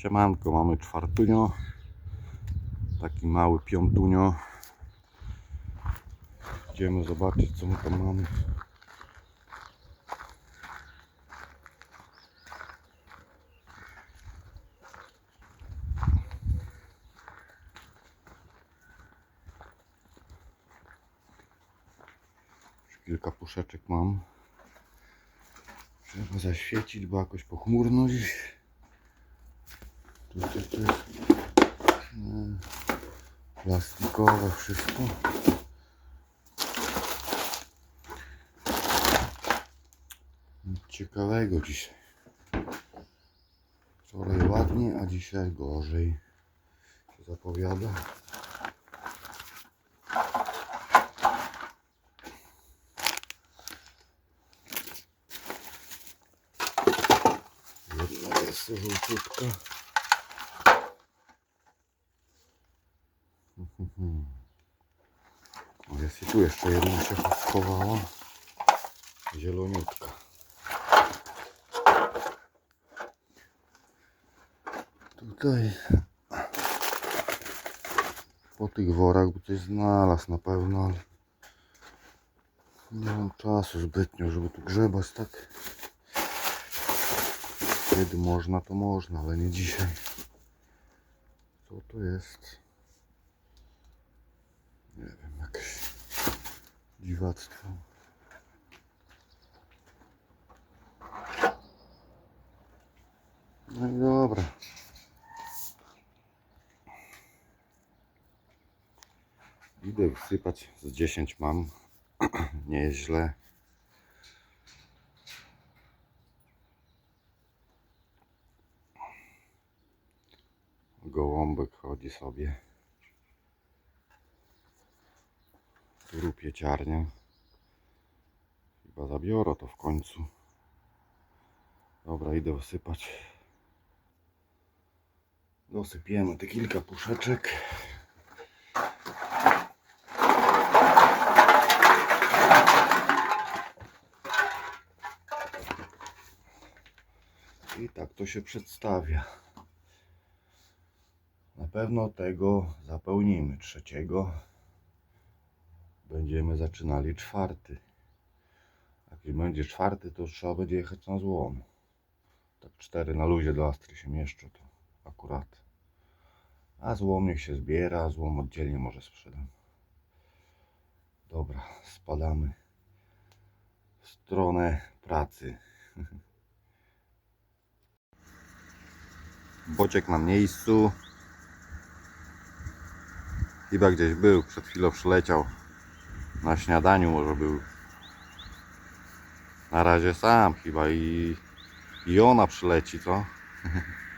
Siemanko, mamy czwartunio. Taki mały piątunio. Idziemy zobaczyć co my tam mamy. Już kilka puszeczek mam. Trzeba zaświecić, bo jakoś pochmurno dziś. Tu to jest plastikowe wszystko. Ciekawego dzisiaj. Wczoraj ładnie, a dzisiaj gorzej. Się zapowiada. Jedna jest żółciutka. Jest i tu jeszcze jedna się schowała. Zieloniutka. Tutaj po tych worach by coś znalazł na pewno, ale nie mam czasu zbytnio, żeby tu grzebać tak. Kiedy można, to można, ale nie dzisiaj. Co to jest? Nie wiem, jakieś dziwactwo. No i dobra. Idę wsypać, z 10 mam. nie jest źle. Gołąbek chodzi sobie. Tu pieciarnia. Chyba zabiorę to w końcu. Dobra, idę wysypać. Dosypiemy te kilka puszeczek. I tak to się przedstawia. Na pewno tego zapełnimy. Trzeciego będziemy zaczynali czwarty. Jak będzie czwarty, to trzeba będzie jechać na złom. Tak cztery na luzie do Astry się mieszczą, to akurat. A złom niech się zbiera, złom oddzielnie może sprzedam. Dobra, spadamy w stronę pracy. Bociek na miejscu. Chyba gdzieś był, przed chwilą przyleciał. Na śniadaniu może był. Na razie sam chyba i, i ona przyleci, co?